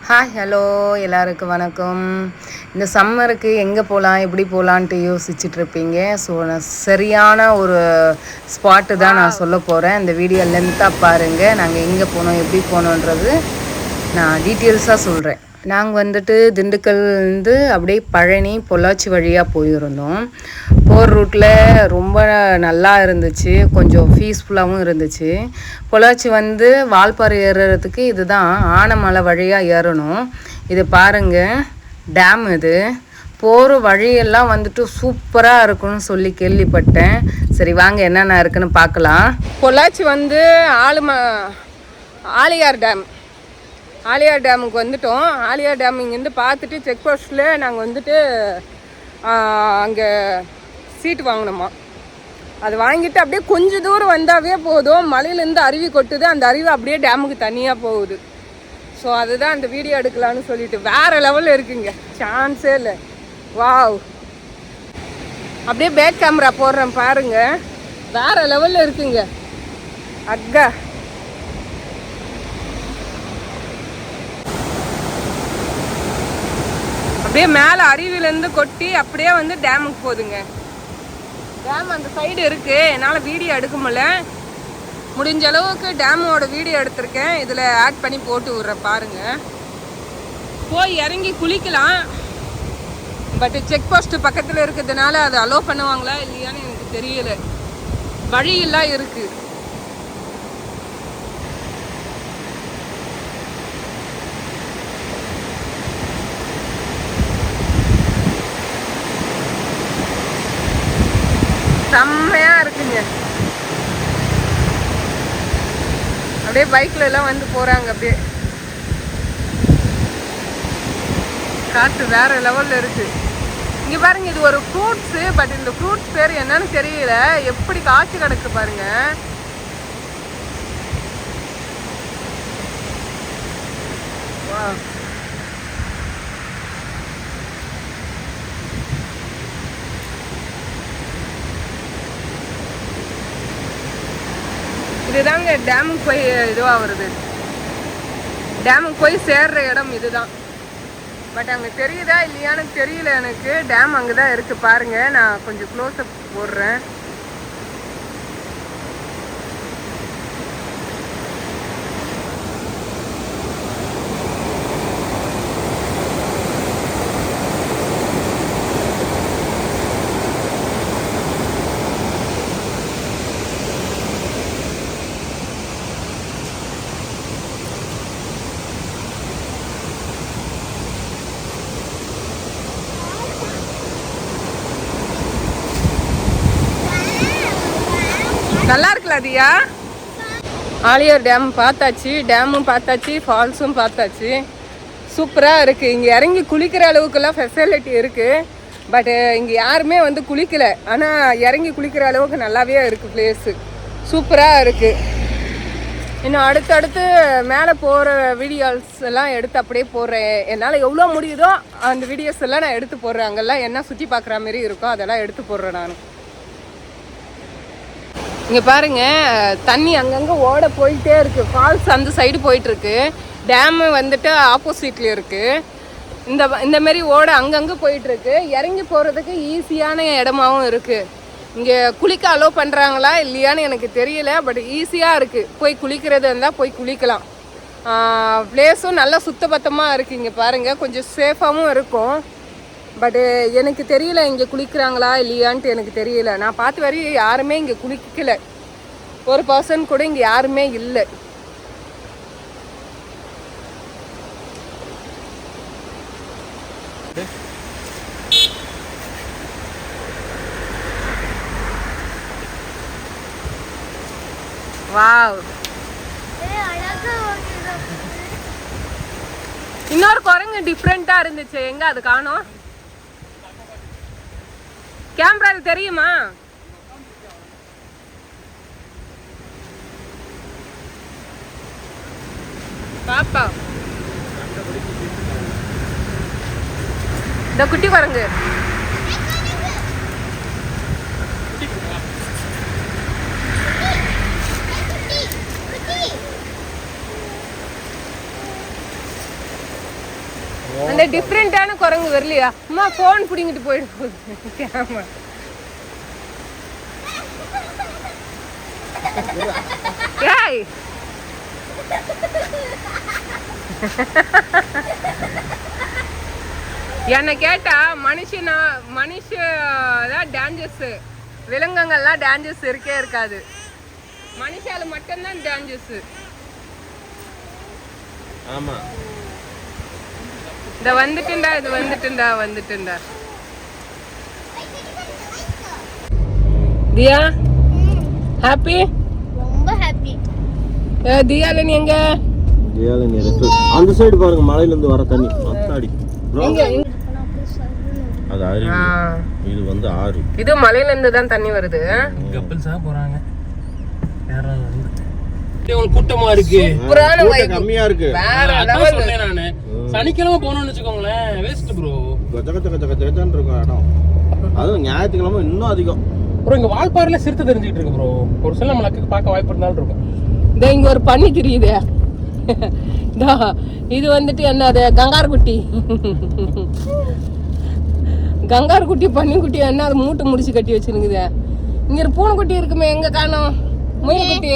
Hi hello எல்லாருக்கும் வணக்கம். இந்த சம்மருக்கு எங்கே போகலாம் எப்படி போகலான்ட்டு யோசிச்சுட்டு இருப்பீங்க ஸோ நான் சரியான ஒரு ஸ்பாட்டு தான் நான் சொல்ல போகிறேன் இந்த வீடியோ லென்த்தாக பாருங்கள் நாங்கள் எங்கே போனோம் எப்படி போனோன்றது நான் டீட்டெயில்ஸாக சொல்கிறேன் நாங்கள் வந்துட்டு திண்டுக்கல்லேருந்து அப்படியே பழனி பொள்ளாச்சி வழியாக போயிருந்தோம். போகிற ரூட்டில் ரொம்ப நல்லா இருந்துச்சு. கொஞ்சம் பீஸ்ஃபுல்லாகவும் இருந்துச்சு. பொள்ளாச்சி வந்து வால்பாறை ஏறுறதுக்கு இதுதான் ஆனமலை வழியாக ஏறணும். இது பாருங்கள் டேம் இது. போகிற வழியெல்லாம் வந்துட்டு சூப்பராக இருக்கும்னு சொல்லி கேள்விப்பட்டேன். சரி வாங்க என்னென்ன இருக்குன்னு பார்க்கலாம். பொள்ளாச்சி வந்து ஆளும ஆலியார் டேம் ஆலியார் டேமுக்கு வந்துட்டோம். ஆலியார் டேம் இங்கேருந்து பார்த்துட்டு செக் போஸ்ட்டில் நாங்கள் வந்துட்டு அங்கே சீட்டு வாங்கினோமா. அது வாங்கிட்டு அப்படியே கொஞ்ச தூரம் வந்தாவே போதும். மலையிலேருந்து அருவி கொட்டுது. அந்த அருவி அப்படியே டேமுக்கு தனியாக போகுது. ஸோ அதுதான் அந்த வீடியோ எடுக்கலான்னு சொல்லிட்டு. வேறு லெவலில் இருக்குங்க. சான்ஸே இல்லை. வாவ் அப்படியே பேக் கேமரா போடுறேன் பாருங்கள் வேறு லெவலில் இருக்குங்க. அக்கா. அப்படியே மேலே அருவிலேருந்து கொட்டி அப்படியே வந்து டேமுக்கு போகுதுங்க. டேம் அந்த சைடு இருக்குது என்னால் வீடியோ எடுக்க முடியல. முடிஞ்ச அளவுக்கு டேமோட வீடியோ எடுத்திருக்கேன். இதில் ஆட் பண்ணி போட்டு விட்றேன் பாருங்கள் போய் இறங்கி குளிக்கலாம். பட் செக் போஸ்ட்டு பக்கத்தில் இருக்கிறதுனால அதை அலோவ் பண்ணுவாங்களா இல்லையான்னு எனக்கு தெரியல. வழியெல்லாம் இருக்குது செம்மையா இருக்குங்க அப்படியே பைக்ல எல்லாம் வந்து போறாங்க அப்படியே. காற்று வேற லெவல்ல இருக்கு. இங்க பாருங்க இது ஒரு ஃப்ரூட்ஸ் பட் இந்த ஃப்ரூட்ஸ் பேர் என்னன்னு தெரியல. எப்படி காய்ச்சி கிடக்கு பாருங்க. Wow. இதுதாங்க டேமுக்கு போய் இதுவாக வருது டேமுக்கு போய் சேர்ற இடம் இதுதான். பட் அங்கே தெரியுதா இல்லையான்னு தெரியல எனக்கு. டேம் அங்கே தான் இருக்குது பாருங்க நான் கொஞ்சம் க்ளோஸ்அப் போடுறேன். நல்லா இருக்குல்ல தியா? ஆலியார் டேம் பார்த்தாச்சு டேமும் பார்த்தாச்சு ஃபால்ஸும் பார்த்தாச்சு. சூப்பராக இருக்குது இங்கே இறங்கி குளிக்கிற அளவுக்குலாம் ஃபெசிலிட்டி இருக்குது பட்டு இங்கே யாருமே வந்து குளிக்கலை. ஆனால் இறங்கி குளிக்கிற அளவுக்கு நல்லாவே இருக்குது பிளேஸு சூப்பராக இருக்குது இன்னும் அடுத்தடுத்து மேலே போகிற வீடியோஸ் எல்லாம் எடுத்து அப்படியே போடுறேன். என்னால் எவ்வளோ முடியுதோ அந்த வீடியோஸ் எல்லாம் நான் எடுத்து போடுறேன். அங்கெல்லாம் என்ன சுற்றி பார்க்குற மாதிரி இருக்கோ அதெல்லாம் எடுத்து போடுறேன் நான். இங்கே பாருங்க தண்ணி அங்கங்கே ஓட போயிட்டே இருக்கு. ஃபால்ஸ் அந்த சைடு போயிட்டு இருக்கு. டேமு வந்துட்டு ஆப்போசிட்ல இருக்கு. இந்த இந்தமாரி ஓட அங்கங்கே போயிட்டு இருக்கு. இறங்கி போகிறதுக்கு ஈஸியான இடமாவும் இருக்கு. இங்கே குளிக்க அலோவ் பண்ணுறாங்களா இல்லையான்னு எனக்கு தெரியல பட் ஈஸியாக இருக்குது போய் குளிக்கிறது இருந்தால் போய் குளிக்கலாம். பிளேஸும் நல்லா சுத்தபத்தமாக இருக்குது இங்கே பாருங்கள் கொஞ்சம் சேஃபாகவும் இருக்கும். பட்டு eh, எனக்கு தெரியல இங்கே குளிக்கிறாங்களா இல்லையான்ட்டு எனக்கு தெரியல. நான் பார்த்த வரையும் யாருமே இங்கே குளிக்கல. ஒரு பர்சன் கூட இங்கே யாருமே இல்லை. வாவ் இன்னொரு குரங்கு டிஃப்ரெண்ட்டாக இருந்துச்சு. எங்கே அது காணோம்? கேமரா தெரியுமா? பாப்பா. இந்த குட்டி குரங்கு. டிஃப்ரெண்ட்டான டிஃப்ரெண்டான குரங்கு வரலையா? அம்மா ஃபோன் பிடிங்கிட்டு போயிட்டு ஆமா. ஏய். என்னை கேட்டா மனுஷனா மனுஷ தான் டேஞ்சஸ் விலங்குகள்லாம் டேஞ்சஸ் இருக்கே இருக்காது. மனுஷால மட்டும்தான் டேஞ்சஸ் ஆமா. இந்த வந்துட்டுண்டா இது வந்துட்டுண்டா வந்துட்டுண்டா. தியா? ஹாப்பி ரொம்ப ஹாப்பி தியாலன் எங்க? இருக்கு அந்த சைடு பாருங்க மலையில இருந்து வர தண்ணி. அத்தாடி. bro, எங்க எங்க? அது அருவி. ஆ, இது வந்து ஆறு. இது மலையில இருந்து தான் தண்ணி வருது. கப்பல்ஸா போறாங்க. யாராவது வந்து கூட்டமா இருக்கு. கம்மியா இருக்கு. வேற. சொன்னேன் நானு. சனிக்கிழமை போனோம்னு வச்சுக்கோங்களேன். வேஸ்ட் ப்ரோ கச்ச கச்ச கச்ச கச்ச கச்சன்னு இருக்கும் இடம். அதுவும் ஞாயிற்றுக்கிழமை இன்னும் அதிகம். ப்ரோ இங்க வால்பாறையில சிறுத்தை தெரிஞ்சுக்கிட்டு இருக்கு ப்ரோ ஒரு சில நம்ம லக்கு பார்க்க வாய்ப்பு இருந்தாலும் இருக்கும். இதோ இங்க ஒரு பண்ணி தெரியுது இதோ, இது வந்துட்டு என்னது கங்கார் குட்டி கங்கார் குட்டி பண்ணி குட்டி என்ன அது மூட்டை முடிச்சு கட்டி வச்சிருக்குது. இங்க ஒரு பூனை குட்டி இருக்குமே எங்க காணோம்? முயல் குட்டி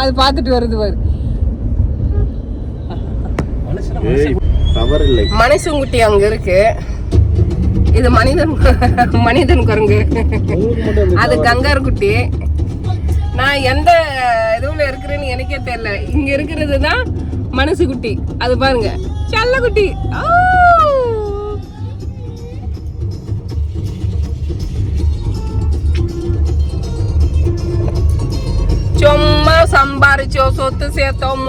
அது பார்த்துட்டு வருது பாரு. டவர் இல்லை மனுஷன் குட்டி அங்க இருக்கு. இது மனிதன் மனிதன் குரங்கு. அது கங்காரு குட்டி நான் எந்த இதுல இருக்கிறேன்னு எனக்கே தெரியல. இங்க இருக்கிறது தான் மனசு குட்டி அது பாருங்க. செல்ல குட்டி ஆ! சம்பாரிச்சோம் சொத்து சேர்த்தோம்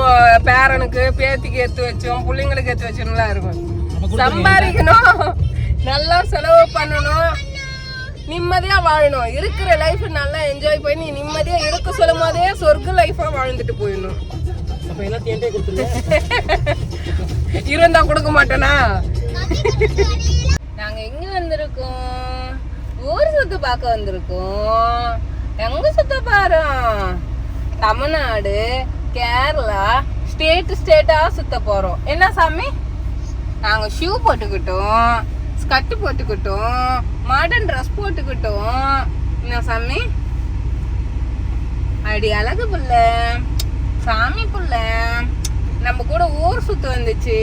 பேரனுக்கு பேத்திக்கு எடுத்து வச்சோம் பிள்ளைங்களுக்கு எடுத்து வச்சோம்லாம் இருக்கும். சம்பாதிக்கணும். நல்லா செலவு பண்ணணும். நிம்மதியா வாழணும். இருக்கிற லைஃப் நல்லா என்ஜாய் பண்ணி நிம்மதியா இருக்க சொல்லும் போதே சொர்க்க லைஃபா வாழ்ந்துட்டு போயிடணும். இருந்தா கொடுக்க மாட்டேனா? நாங்க எங்க வந்திருக்கோம்? ஊர் சுத்து பார்க்க வந்திருக்கோம். எங்க சுத்த பாரோம் தமிழ்நாடு கேரளா ஸ்டேட் ஸ்டேட்டா சுத்த போறோம். என்ன சாமி? நாங்க ஷூ போட்டுக்கிட்டோம் ஸ்கர்ட் போட்டுக்கிட்டோம் மாடர்ன் ட்ரெஸ் போட்டுக்கிட்டோம். என்ன சாமி? அடி அழகு புள்ள சாமி புள்ள. நம்ம கூட ஊர் சுத்த வந்துச்சு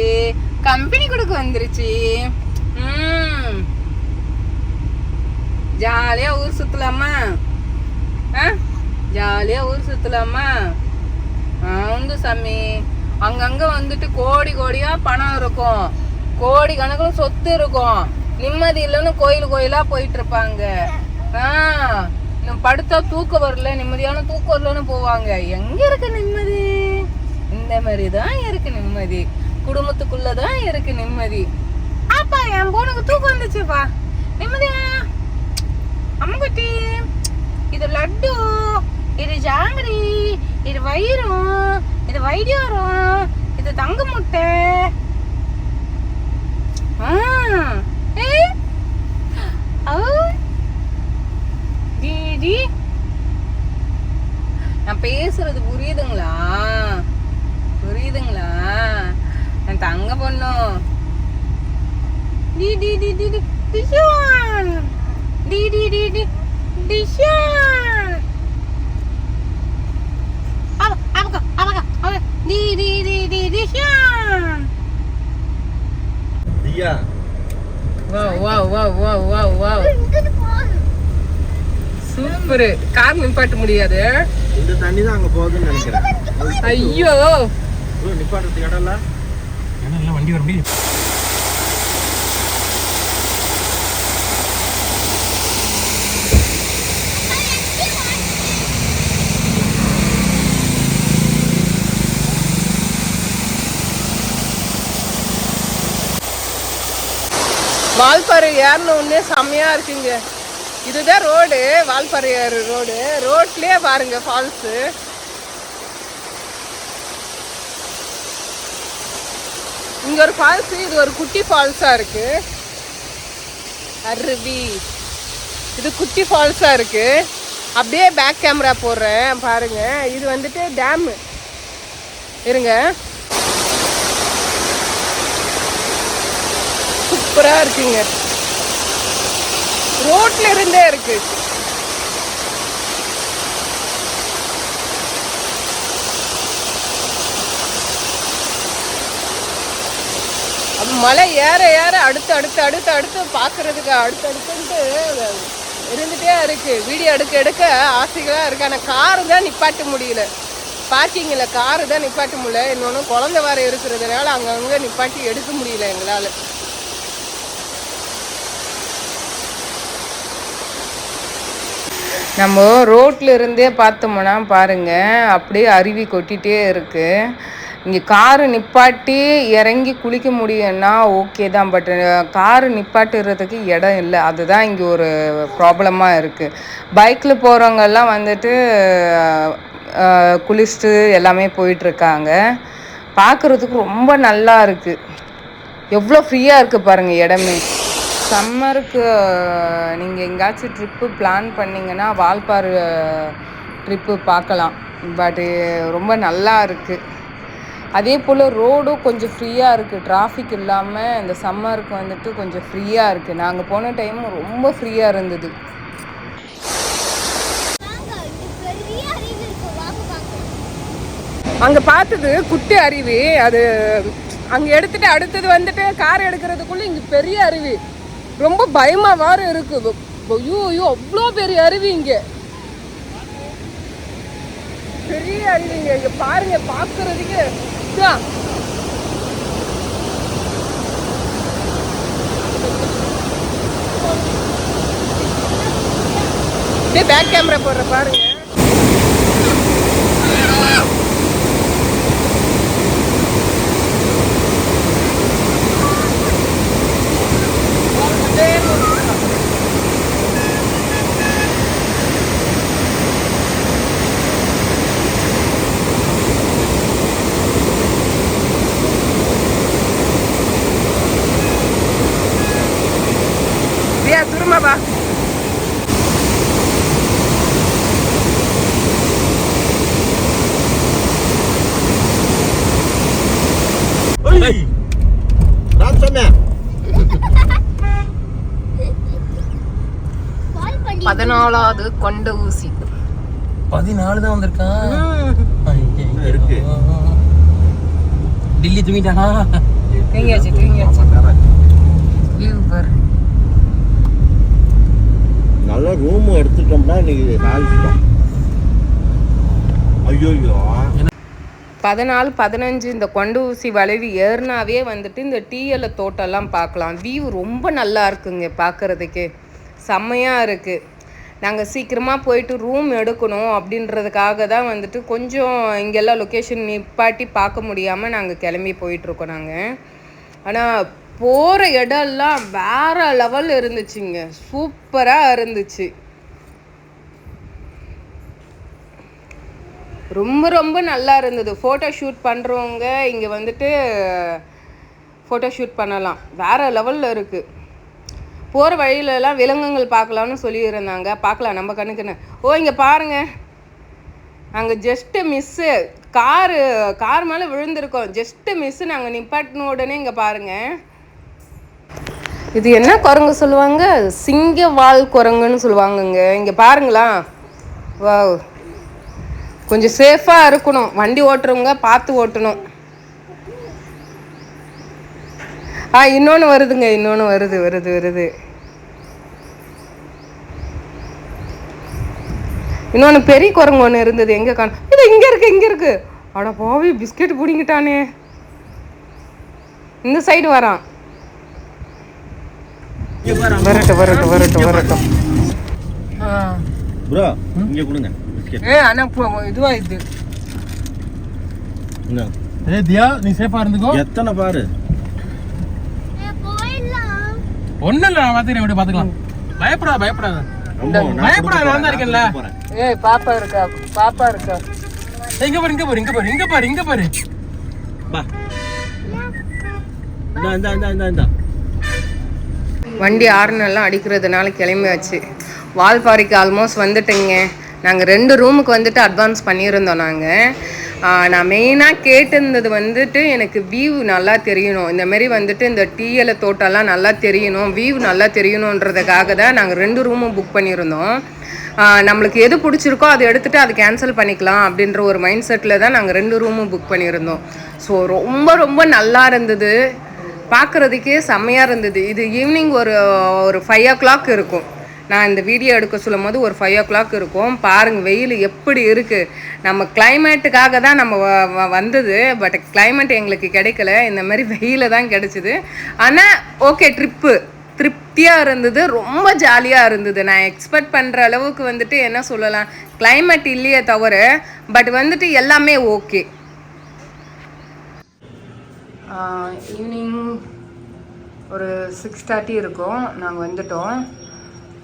கம்பெனி கொடுக்க வந்துருச்சு. ஜாலியாக ஜாலியா ஊர் சுத்தலாமா? ஆ? ஜாலியாக ஊர் சுற்றலாமா உண்டு சாமி. அங்கங்கே வந்துட்டு கோடி கோடியாக பணம் இருக்கும். கோடி கணக்கில் சொத்து இருக்கும். நிம்மதி இல்லைன்னு கோயில் கோயிலாக போயிட்டு இருப்பாங்க ஆ படுத்தா தூக்கம் வரல நிம்மதியான தூக்கம் வரலன்னு போவாங்க. எங்க இருக்கு நிம்மதி? இந்த மாதிரி தான் இருக்கு நிம்மதி. குடும்பத்துக்குள்ளதான் இருக்கு நிம்மதி. அப்பா என் பொண்ணுக்கு தூக்கம் வந்துச்சுப்பா. நிம்மதியா? அம்முக்குட்டி இது லட்டு. இது ஜாங்கிரி இது வயிறும் இது வைத்தியோரம் இது தங்க முட்டை. டிடி நான் பேசுறது புரியுதுங்களா? புரியுதுங்களா? நான் தங்க பொண்ணும் டி டி டி டி டி. டிஷான். டி டி டி டி. டிஷான். டிஷான் ஐயா wow wow wow wow wow wow super car நிப்பாட்ட முடியாது. இந்த தண்ணி தான் அங்க போகுதுன்னு நினைக்கிறேன். ஐயோ. நிப்பாட்டுறதுக்கு இடம் இல்ல? ஏன்னா எல்லாம் வண்டி வர முடியும் வால்பாறை ஏறின உடனே செம்மையாக இருக்குங்க. இதுதான் ரோடு வால்பாறை ஏறு ரோடு. ரோட்லேயே பாருங்க ஃபால்ஸு இங்க ஒரு ஃபால்ஸ் இது ஒரு குட்டி ஃபால்ஸா இருக்கு. அருவி. இது குட்டி ஃபால்ஸா இருக்கு. அப்படியே பேக் கேமரா போடுறேன் பாருங்க. இது வந்துட்டு டேமு இருங்க. சூப்பராக இருக்குங்க. ரோட்ல இருந்தே இருக்கு. மலை ஏற ஏற அடுத்து அடுத்து அடுத்து அடுத்து பார்க்கறதுக்கு அடுத்து அடுத்துன்ட்டு இருந்துட்டே இருக்கு. வீடியோ எடுக்க எடுக்க ஆசைகளாக இருக்கு. ஆனால் காரு தான் நிப்பாட்ட முடியல. பார்க்கிங்கில் காரு தான் நிப்பாட்ட முடியல. இன்னொன்று குழந்தை வர இருக்கிறதுனால அங்கங்கே நிப்பாட்டி எடுக்க முடியல எங்களால். நம்ம ரோட்டில் இருந்தே பார்த்தோம்னா பாருங்கள் அப்படியே அருவி கொட்டிகிட்டே இருக்குது இங்கே காரு நிப்பாட்டி இறங்கி குளிக்க முடியும்னா ஓகே தான் பட் காரு நிப்பாட்டுறதுக்கு இடம் இல்லை. அதுதான் இங்கே ஒரு ப்ராப்ளமாக இருக்குது பைக்கில் போகிறவங்கெல்லாம் வந்துட்டு குளிச்சுட்டு எல்லாமே போயிட்டுருக்காங்க. பார்க்குறதுக்கு ரொம்ப நல்லா இருக்குது எவ்வளோ ஃப்ரீயாக இருக்குது பாருங்கள் இடமே. சம்மருக்கு நீங்கள் எங்கேயாச்சும் ட்ரிப்பு பிளான் பண்ணிங்கன்னா வால்பாறை ட்ரிப்பு பார்க்கலாம். பட்டு ரொம்ப நல்லா இருக்குது அதே போல் ரோடும் கொஞ்சம் ஃப்ரீயாக இருக்குது டிராஃபிக் இல்லாமல் இந்த சம்மருக்கு வந்துட்டு கொஞ்சம் ஃப்ரீயாக இருக்குது நாங்கள் போன டைம் ரொம்ப ஃப்ரீயாக இருந்தது. அங்கே பார்த்தது குட்டி அருவி. அது அங்கே எடுத்துகிட்டு அடுத்தது வந்துட்டு கார் எடுக்கிறதுக்குள்ளே இங்கே பெரிய அருவி. ரொம்ப பயமா வேற இருக்குது ஐயோ ஐயோ அவ்வளோ பெரிய அருவி இங்கே. பெரிய அருவிங்க இங்க. பாருங்க பார்க்கறதுக்கு பேக் கேமரா போடுற பாருங்க. பிரியா திரும்ப வா பதினாலாவது கொண்ட ஊசி. பதினாலு தான் வந்திருக்கான் இருக்கு. டில்லி தூங்கிட்டானா? தூங்கியாச்சு தூங்கியாச்சு. லீவ் பாரு. நல்ல ரூம் எடுத்துட்டோம்னா இன்னைக்கு நாளைக்கு ஐயோ பதினாலு பதினஞ்சு இந்த கொண்டு ஊசி வளைவு ஏறினாவே வந்துட்டு இந்த டீயல தோட்டம்லாம் பார்க்கலாம். வியூ ரொம்ப நல்லா இருக்குங்க பார்க்கறதுக்கு. செம்மையாக இருக்குது நாங்கள் சீக்கிரமாக போயிட்டு ரூம் எடுக்கணும் அப்படின்றதுக்காக தான் வந்துட்டு கொஞ்சம் இங்கெல்லாம் லொக்கேஷன் நிப்பாட்டி பார்க்க முடியாமல் நாங்கள் கிளம்பி போயிட்டுருக்கோம் நாங்கள் ஆனால் போகிற இடம்லாம் வேற லெவல் இருந்துச்சுங்க. சூப்பராக இருந்துச்சு. ரொம்ப ரொம்ப நல்லா இருந்தது. ஃபோட்டோ ஷூட் பண்ணுறவங்க இங்கே வந்துட்டு ஃபோட்டோ ஷூட் பண்ணலாம். வேறு லெவலில் இருக்குது போகிற வழியிலலாம் விலங்குகள் பார்க்கலாம்னு சொல்லியிருந்தாங்க. பார்க்கலாம் நம்ம கண்ணுக்குன்னு. ஓ இங்கே பாருங்க. நாங்கள் ஜஸ்ட்டு மிஸ்ஸு காரு கார் மேலே விழுந்திருக்கோம். ஜஸ்ட்டு மிஸ்ஸு நாங்கள் நிப்பாட்டின உடனே இங்கே பாருங்க. இது என்ன குரங்கு சொல்லுவாங்க? சிங்க வால் குரங்குன்னு சொல்லுவாங்கங்க. இங்கே பாருங்களா. வா கொஞ்சம் சேஃபாக இருக்கணும். வண்டி ஓட்டுறவங்க பார்த்து ஓட்டணும். ஆ இன்னொன்று வருதுங்க இன்னொன்று வருது வருது வருது. இன்னொன்று பெரிய குரங்கு ஒன்று இருந்தது எங்கே காணும் இது இங்கே இருக்கு இங்கே இருக்கு. அட பாவி பிஸ்கெட் பிடிங்கிட்டானே. இந்த சைடு வரான். வரட்டும் வரட்டும் வரட்டும் வரட்டும். ப்ரோ. இங்க கொடுங்க பிஸ்கெட். ஏ ஆனால் இதுவாகிடுது என்ன ஏ தியா நீ சேஃபா இருந்துக்கோ. எத்தனை பாரு? ஒண்ணும் இல்ல நான் பாத்துக்கிறேன் விட பாத்துக்கலாம் பயப்படாத பயப்படாத பயப்படாத, நான் தான் இருக்கேன்ல. ஏய் பாப்பா இருக்கா? பாப்பா இருக்கா? இங்க பாரு இங்க பாரு இங்க பாரு இங்க பாரு இங்க பாரு. பா. இந்தா இந்தா இந்தா வண்டி ஆறுனெல்லாம் அடிக்கிறதுனால கிளம்பியாச்சு. வால்பாறைக்கு ஆல்மோஸ்ட் வந்துட்டேங்க. நாங்கள் ரெண்டு ரூமுக்கு வந்துட்டு அட்வான்ஸ் பண்ணியிருந்தோம் நாங்கள் நான் மெயினாக கேட்டிருந்தது வந்துட்டு எனக்கு வியூ நல்லா தெரியணும். இந்த மாதிரி வந்துட்டு இந்த டீயலை தோட்டம்லாம் நல்லா தெரியணும். வியூ நல்லா தெரியணுன்றதுக்காக தான் நாங்கள் ரெண்டு ரூமும் புக் பண்ணியிருந்தோம். நம்மளுக்கு எது பிடிச்சிருக்கோ அதை எடுத்துகிட்டு அது கேன்சல் பண்ணிக்கலாம் அப்படின்ற ஒரு மைண்ட் செட்டில் தான் நாங்கள் ரெண்டு ரூமும் புக் பண்ணியிருந்தோம். ஸோ ரொம்ப ரொம்ப நல்லா இருந்தது. பார்க்குறதுக்கே செம்மையாக இருந்தது. இது ஈவினிங் ஒரு ஒரு ஃபைவ் ஓ கிளாக் இருக்கும். நான் இந்த வீடியோ எடுக்க சொல்லும் போது ஒரு ஃபைவ் ஓ கிளாக் இருக்கும். பாருங்கள் வெயில் எப்படி இருக்குது நம்ம கிளைமேட்டுக்காக தான் நம்ம வ- வ- வந்தது. பட் கிளைமேட் எங்களுக்கு கிடைக்கல. இந்த மாதிரி வெயில தான் கிடைச்சிது. ஆனால் ஓகே ட்ரிப்பு திருப்தியாக இருந்தது. ரொம்ப ஜாலியாக இருந்தது. நான் எக்ஸ்பெக்ட் பண்ணுற அளவுக்கு வந்துட்டு என்ன சொல்லலாம்? கிளைமேட் இல்லையே தவிர பட் வந்துட்டு எல்லாமே ஓகே ஈவினிங் ஒரு சிக்ஸ் தேர்ட்டி இருக்கும். நாங்கள் வந்துட்டோம்.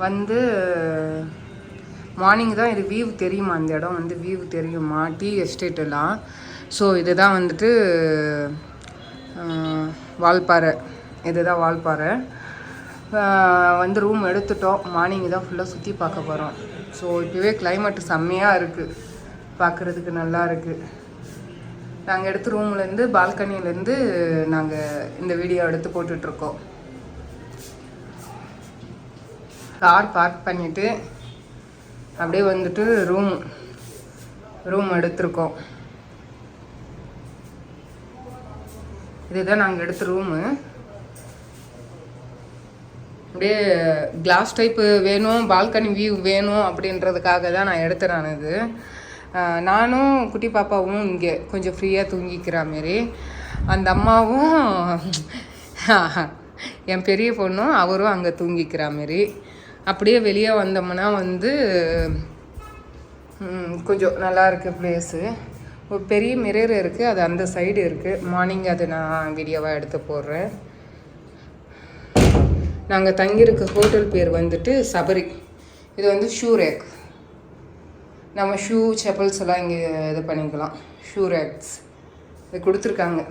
வந்து மார்னிங் தான் இது வியூ தெரியுமா? அந்த இடம் வந்து வியூ தெரியுமா? டீ எஸ்டேட் எல்லாம். ஸோ இதுதான் வந்துட்டு வால்பாறை. இதுதான் வால்பாறை. வந்து ரூம் எடுத்துட்டோம். மார்னிங் தான் ஃபுல்லாக சுற்றி பார்க்க போகிறோம் ஸோ இப்போவே கிளைமேட்டு செம்மையாக இருக்குது பார்க்குறதுக்கு நல்லா இருக்குது நாங்கள் எடுத்த ரூம்லேருந்து பால்கனிலேருந்து நாங்கள் இந்த வீடியோ எடுத்து போட்டுட்ருக்கோம் கார் பார்க் பண்ணிவிட்டு அப்படியே வந்துட்டு ரூம் ரூம் எடுத்திருக்கோம். இதுதான் நாங்கள் எடுத்த ரூமு அப்படியே கிளாஸ் டைப்பு வேணும் பால்கனி வியூ வேணும் அப்படின்றதுக்காக தான் நான் எடுத்தேன் நான் இது. நானும் குட்டி பாப்பாவும் இங்கே கொஞ்சம் ஃப்ரீயாக தூங்கிக்கிற மாரி. அந்த அம்மாவும் என் பெரிய பொண்ணும் அவரும் அங்கே தூங்கிக்கிற மாரி. அப்படியே வெளியே வந்தோம்னா வந்து கொஞ்சம் நல்லா இருக்குது ப்ளேஸு ஒரு பெரிய மிரர் இருக்குது அது அந்த சைடு இருக்குது மார்னிங் அது நான் வீடியோவாக எடுத்து போடுறேன். நாங்கள் தங்கியிருக்க ஹோட்டல் பேர் வந்துட்டு சபரி. இது வந்து ஷூ ரேக் நம்ம ஷூ செப்பல்ஸ் எல்லாம் இங்கே இது பண்ணிக்கலாம். ஷூ ரேக்ஸ் இது கொடுத்துருக்காங்க.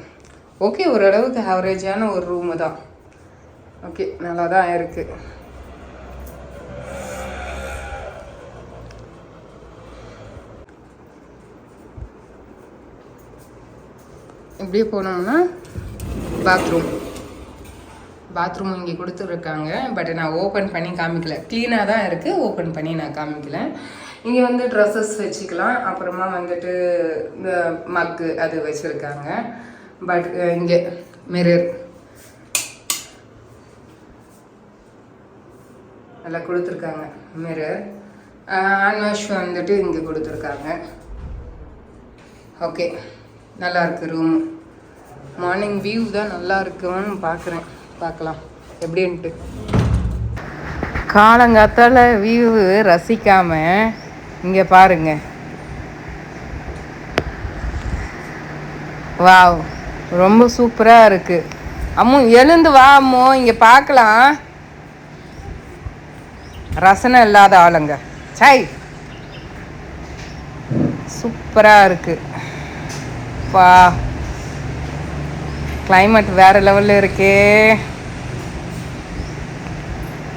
ஓகே ஓரளவுக்கு ஆவரேஜான ஒரு ரூமு தான். ஓகே நல்லா தான் இருக்குது இப்படியே போனோம்னா பாத்ரூம் பாத்ரூம் இங்கே கொடுத்துருக்காங்க பட் நான் ஓப்பன் பண்ணி காமிக்கல. க்ளீனாக தான் இருக்குது ஓப்பன் பண்ணி நான் காமிக்கல. இங்கே வந்து ட்ரெஸ்ஸஸ் வச்சுக்கலாம். அப்புறமா வந்துட்டு இந்த மக்கு அது வச்சுருக்காங்க. பட் இங்கே மிரர் நல்லா கொடுத்துருக்காங்க மிரர் ஹேண்ட் வந்துட்டு இங்கே கொடுத்துருக்காங்க. ஓகே நல்லாயிருக்கு ரூம் மார்னிங் வியூ தான் நல்லா இருக்குன்னு பார்க்குறேன். பார்க்கலாம். எப்படின்ட்டு. காலங்காத்தால வியூ ரசிக்காம இங்கே பாருங்க. வாவ். ரொம்ப சூப்பராக இருக்கு. அம்மு எழுந்து வா அம்மோ. இங்கே பார்க்கலாம். ரசனை இல்லாத ஆளுங்க. சை. சூப்பராக இருக்குது பா கிளைமேட் வேற லெவல்ல இருக்கே.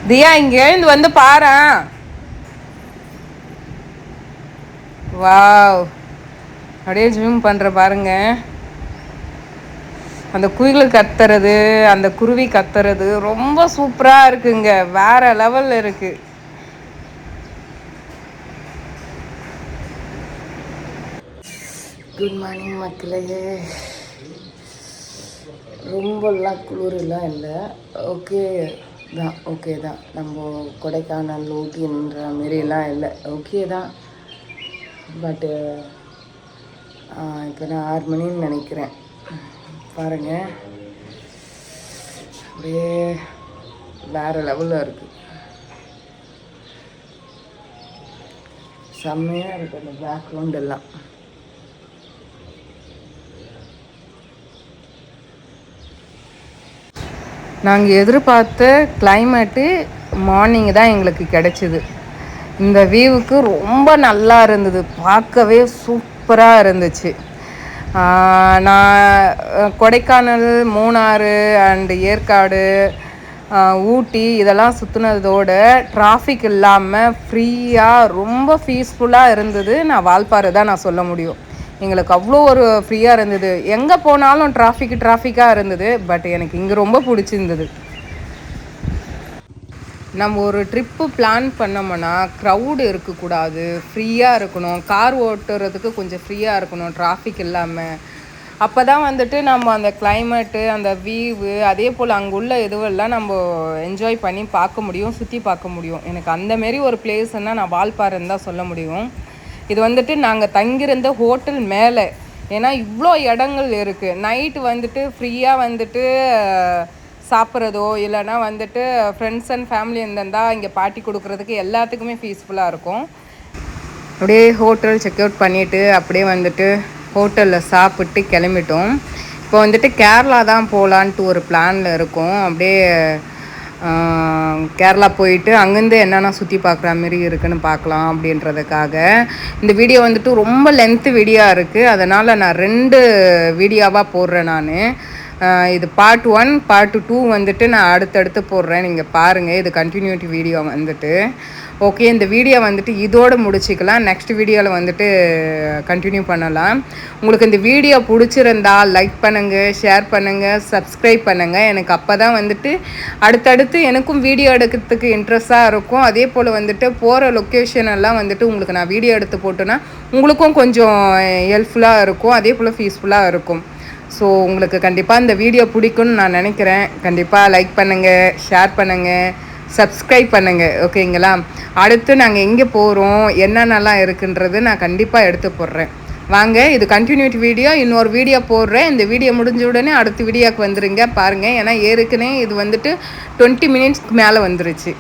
தியா இங்க எழுந்து வந்து பாரேன் வாவ். அப்படியே ஜூம் பண்ற பாருங்க. அந்த குயில் கத்துறது அந்த குருவி கத்துறது ரொம்ப சூப்பராக இருக்குங்க. வேற லெவல்ல இருக்கு. குட் மார்னிங் மக்களே. ரொம்பலாம் குளிரெலாம் இல்லை. ஓகே தான் ஓகே தான் நம்ம கொடைக்கானல் ஊட்டின்ற மாரிலாம் இல்லை. ஓகே தான் பட்டு இப்போ நான் ஆறு மணின்னு நினைக்கிறேன் பாருங்கள் அப்படியே வேறு லெவலில் இருக்குது செம்மையாக இருக்குது அந்த பேக்ரவுண்ட் எல்லாம் நாங்கள் எதிர்பார்த்த கிளைமேட்டு மார்னிங் தான் எங்களுக்கு கிடச்சிது. இந்த வியூவுக்கு ரொம்ப நல்லா இருந்தது. பார்க்கவே சூப்பராக இருந்துச்சு. நான் கொடைக்கானல் மூணாறு அண்டு ஏற்காடு ஊட்டி இதெல்லாம் சுற்றுனதோட டிராஃபிக் இல்லாமல் ஃப்ரீயாக ரொம்ப பீஸ்ஃபுல்லாக இருந்தது. நான் வால்பாறை தான் நான் சொல்ல முடியும். எங்களுக்கு அவ்வளோ ஒரு ஃப்ரீயாக இருந்தது. எங்கே போனாலும் டிராஃபிக் டிராஃபிக்காக இருந்தது. பட் எனக்கு இங்கே ரொம்ப பிடிச்சிருந்தது. நம்ம ஒரு ட்ரிப்பு பிளான் பண்ணோம்னா க்ரௌடு இருக்கக்கூடாது. ஃப்ரீயாக இருக்கணும். கார் ஓட்டுறதுக்கு கொஞ்சம் ஃப்ரீயாக இருக்கணும். டிராஃபிக் இல்லாமல் அப்போ தான் வந்துட்டு நம்ம அந்த கிளைமேட்டு அந்த வியூவு அதே போல் அங்கே உள்ள இதுவெல்லாம் நம்ம என்ஜாய் பண்ணி பார்க்க முடியும் சுற்றி பார்க்க முடியும். எனக்கு அந்த மாரி ஒரு பிளேஸ்னால் நான் வால்பாறைன்னு தான் சொல்ல முடியும். இது வந்துட்டு நாங்கள் தங்கியிருந்த ஹோட்டல் மேலே. ஏன்னா இவ்வளோ இடங்கள் இருக்குது நைட்டு வந்துட்டு ஃப்ரீயாக வந்துட்டு சாப்பிட்றதோ இல்லைனா வந்துட்டு ஃப்ரெண்ட்ஸ் அண்ட் ஃபேமிலி இருந்தால் இங்கே பார்ட்டி கொடுக்குறதுக்கு எல்லாத்துக்குமே பீஸ்ஃபுல்லாக இருக்கும். அப்படியே ஹோட்டல் செக் அவுட் பண்ணிவிட்டு அப்படியே வந்துட்டு ஹோட்டலில் சாப்பிட்டு கிளம்பிட்டோம். இப்போ வந்துட்டு கேரளா தான் போகலான்ட்டு ஒரு பிளானில் இருக்கோம். அப்படியே கேரளா போயிட்டு அங்கேருந்து என்னென்ன சுற்றி பார்க்குற மாதிரி இருக்குன்னு பார்க்கலாம் அப்படின்றதுக்காக. இந்த வீடியோ வந்துட்டு ரொம்ப லென்த்து வீடியோ இருக்குது அதனால் நான் ரெண்டு வீடியோவாக போடுறேன் நான். இது பார்ட் ஒன் பார்ட் டூ வந்துட்டு நான் அடுத்தடுத்து போடுறேன். நீங்கள் பாருங்கள் இது கண்டினியூட்டி வீடியோ வந்துட்டு. ஓகே இந்த வீடியோ வந்துட்டு இதோடு முடிச்சிக்கலாம். நெக்ஸ்ட் வீடியோவில் வந்துட்டு கண்டினியூ பண்ணலாம். உங்களுக்கு இந்த வீடியோ பிடிச்சிருந்தா லைக் பண்ணுங்கள் ஷேர் பண்ணுங்கள் சப்ஸ்கிரைப் பண்ணுங்கள் எனக்கு அப்போ தான் வந்துட்டு அடுத்தடுத்து எனக்கும் வீடியோ எடுக்கிறதுக்கு இன்ட்ரெஸ்ட்டாக இருக்கும். அதே போல் வந்துட்டு போகிற லொக்கேஷன் எல்லாம் வந்துட்டு உங்களுக்கு நான் வீடியோ எடுத்து போட்டோன்னா உங்களுக்கும் கொஞ்சம் ஹெல்ப்ஃபுல்லாக இருக்கும். அதே போல் பீஸ்ஃபுல்லாக இருக்கும். ஸோ உங்களுக்கு கண்டிப்பாக இந்த வீடியோ பிடிக்கும்னு நான் நினைக்கிறேன். கண்டிப்பாக லைக் பண்ணுங்கள் ஷேர் பண்ணுங்கள் சப்ஸ்கிரைப் பண்ணுங்கள் ஓகேங்களா? அடுத்து நாங்கள் எங்கே போகிறோம் என்னென்னலாம் இருக்குன்றது நான் கண்டிப்பாக எடுத்து போடுறேன். வாங்க இது கண்டினியூட்டி வீடியோ இன்னொரு வீடியோ போடுறேன். இந்த வீடியோ முடிஞ்ச உடனே அடுத்த வீடியோக்கு வந்துருங்க பாருங்கள் ஏன்னா ஏற்கனவே இது வந்துட்டு டுவெண்ட்டி மினிட்ஸ்க்கு மேலே வந்துருச்சு.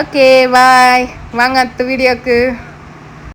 ஓகே பாய் வாங்க அடுத்த வீடியோக்கு